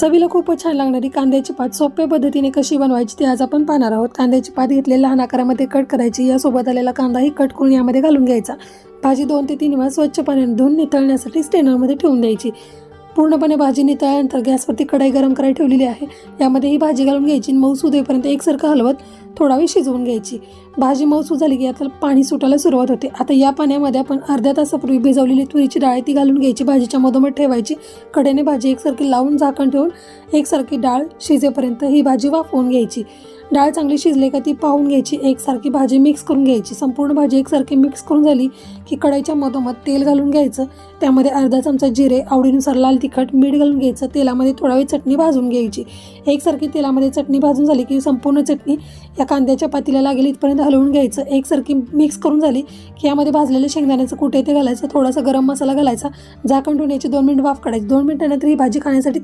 चवीला खूपच छान लागणारी कांद्याची पात. सोप्या पद्धतीने कशी बनवायची ती आज आपण पाहणार आहोत. कांद्याची पात घेतले लहान आकारामध्ये कट करायची. यासोबत आलेला कांदाही कट करून यामध्ये घालून घ्यायचा. भाजी दोन ते तीन वेळा स्वच्छ पाण्याने धुवून नितळण्यासाठी स्टेनरमध्ये ठेवून द्यायची. पूर्णपणे भाजी नितळल्यानंतर गॅसवरती कढाई गरम करायला ठेवलेली आहे. यामध्ये ही भाजी घालून घ्यायची मऊ सुदेपर्यंत एकसारखं हलवत थोडा वेळ शिजवून घ्यायची. भाजी मऊ झाली की आता पाणी सुटायला सुरुवात होते. आता या पाण्यामध्ये आपण अर्ध्या तासापूर्वी भिजवलेली तुरीची डाळ ती घालून घ्यायची. भाजीच्या मधोमध ठेवायची. कडेने भाजी एकसारखी लावून झाकण ठेवून एकसारखी डाळ शिजेपर्यंत ही भाजी वाफवून घ्यायची. डाळ चांगली शिजली का ती पाहून घ्यायची एकसारखी भाजी मिक्स करून घ्यायची. संपूर्ण भाजी एकसारखी मिक्स करून झाली की कढईच्या मधोमध तेल घालून घ्यायचं. त्यामध्ये अर्धा चमचा जिरे आवडीनुसार लाल तिखट मीठ घालून घ्यायचं. तेलामध्ये थोडा वेळ चटणी भाजून घ्यायची. एकसारखी तेलामध्ये चटणी भाजून झाली की संपूर्ण चटणी या कांद्याच्या पातीला लागेल इथपर्यंत हलवून घ्यायचं. एकसारखी मिक्स करून झाली की यामध्ये भाजलेले शेंगदाण्याचं कुठे ते घालायचं थोडासा गरम मसाला घालायचा. झाकण ठेवण्याची दोन मिनिट वाफ काढायची. दोन मिनिटानंतर ही भाजी खाण्यासाठी